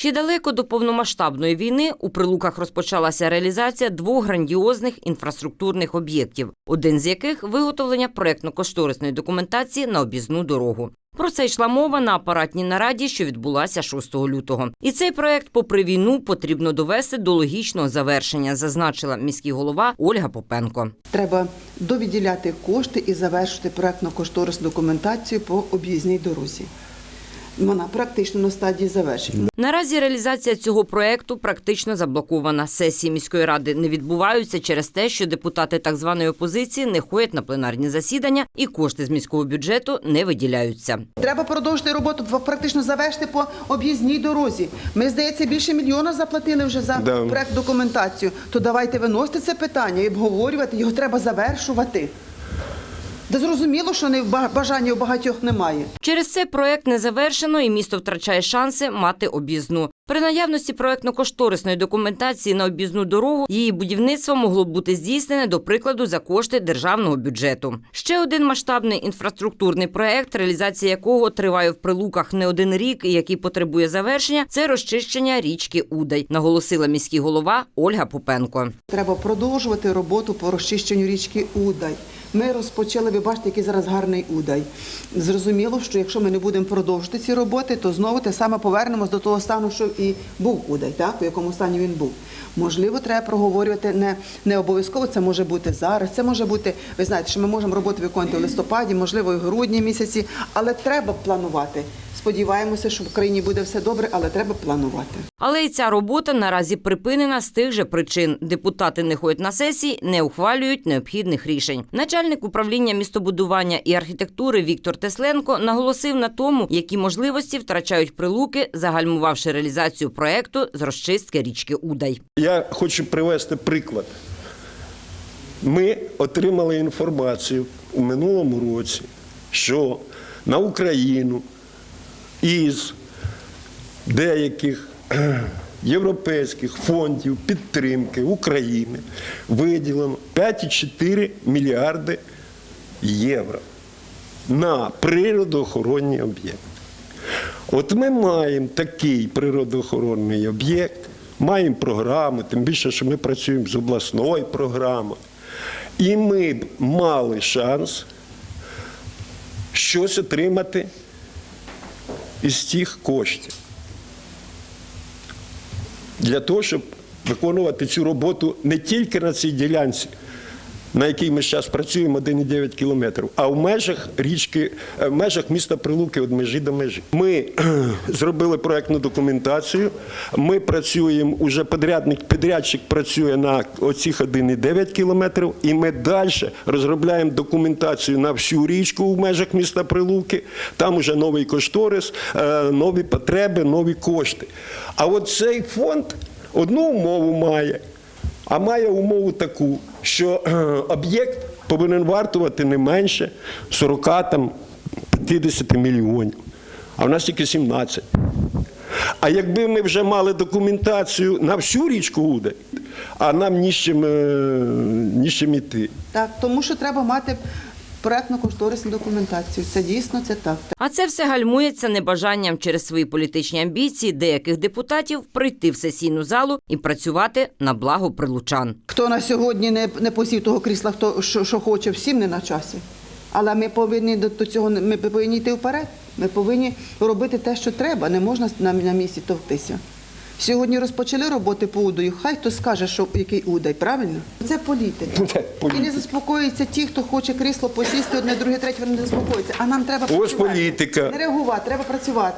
Ще далеко до повномасштабної війни у Прилуках розпочалася реалізація двох грандіозних інфраструктурних об'єктів, один з яких виготовлення проектно-кошторисної документації на об'їзну дорогу. Про це йшла мова на апаратній нараді, що відбулася 6 лютого. І цей проект, попри війну, потрібно довести до логічного завершення, зазначила міський голова Ольга Попенко. Треба довіділяти кошти і завершити проектно-кошторисну документацію по об'їзній дорозі. Вона практично на стадії завершення. Наразі реалізація цього проекту практично заблокована. Сесії міської ради не відбуваються через те, що депутати так званої опозиції не ходять на пленарні засідання і кошти з міського бюджету не виділяються. Треба продовжити роботу, практично завершити по об'їзній дорозі. Ми, здається, більше мільйона заплатили вже за Да. проект документацію. То давайте виносити це питання і обговорювати. Його треба завершувати. Де зрозуміло, що не ба- бажання у багатьох немає. Через це проект не завершено, і місто втрачає шанси мати об'їзну. При наявності проектно-кошторисної документації на об'їзну дорогу її будівництво могло бути здійснене, до прикладу, за кошти державного бюджету. Ще один масштабний інфраструктурний проект, реалізація якого триває в прилуках не один рік і який потребує завершення, це розчищення річки Удай, наголосила міський голова Ольга Попенко. Треба продовжувати роботу по розчищенню річки Удай. Ми розпочали, ви бачите, який зараз гарний Удай. Зрозуміло, що якщо ми не будемо продовжувати ці роботи, то знову те саме повернемось до того стану, що і був Удай, так? у якому стані він був. Можливо, треба проговорювати не, не обов'язково, це може бути зараз, це може бути, ви знаєте, що ми можемо роботу виконувати в листопаді, можливо, і в грудні місяці, але треба планувати. Сподіваємося, що в Україні буде все добре, але треба планувати. Але і ця робота наразі припинена з тих же причин. Депутати не ходять на сесії, не ухвалюють необхідних рішень. Начальник управління містобудування і архітектури Віктор Тесленко наголосив на тому, які можливості втрачають прилуки, загальмувавши реалізацію проекту з розчистки річки Удай. Я хочу привести приклад. Ми отримали інформацію у минулому році, що на Україну із деяких європейських фондів підтримки України виділено 5,4 мільярди євро на природоохоронні об'єкти. От ми маємо такий природоохоронний об'єкт, маємо програму, тим більше, що ми працюємо з обласною програмою. І ми б мали шанс щось отримати із цих коштів. Для того, щоб виконувати цю роботу не тільки на цій ділянці, на якій ми зараз працюємо 1,9 кілометрів, а в межах річки, е, в межах міста Прилуки від межі до межі. Ми зробили проектну документацію. Ми працюємо уже підрядник, підрядчик працює на оцих 1,9 кілометрів, і ми далі розробляємо документацію на всю річку в межах міста Прилуки. Там уже новий кошторис, е, нові потреби, нові кошти. А от цей фонд одну умову має. А має умову таку, що е, об'єкт повинен вартувати не менше 40 там, 50 мільйонів, а в нас тільки 17. А якби ми вже мали документацію на всю річку Удай, а нам е, ні з чим іти. Так, тому що треба мати проектно-кошторисну документацію. Це дійсно це так. А це все гальмується небажанням через свої політичні амбіції деяких депутатів прийти в сесійну залу і працювати на благо прилучан. Хто на сьогодні не, не посів того крісла, хто що, що хоче, всім не на часі. Але ми повинні до, цього ми повинні йти вперед. Ми повинні робити те, що треба. Не можна на, на місці товктися. Сьогодні розпочали роботи по удаю. Хай хто скаже, що який удай, правильно? Це політика. Це політика. І не заспокоїться ті, хто хоче крісло посісти, одне, друге, третє, вони не заспокоїться. А нам треба Ось працювати. політика. Не реагувати, треба працювати.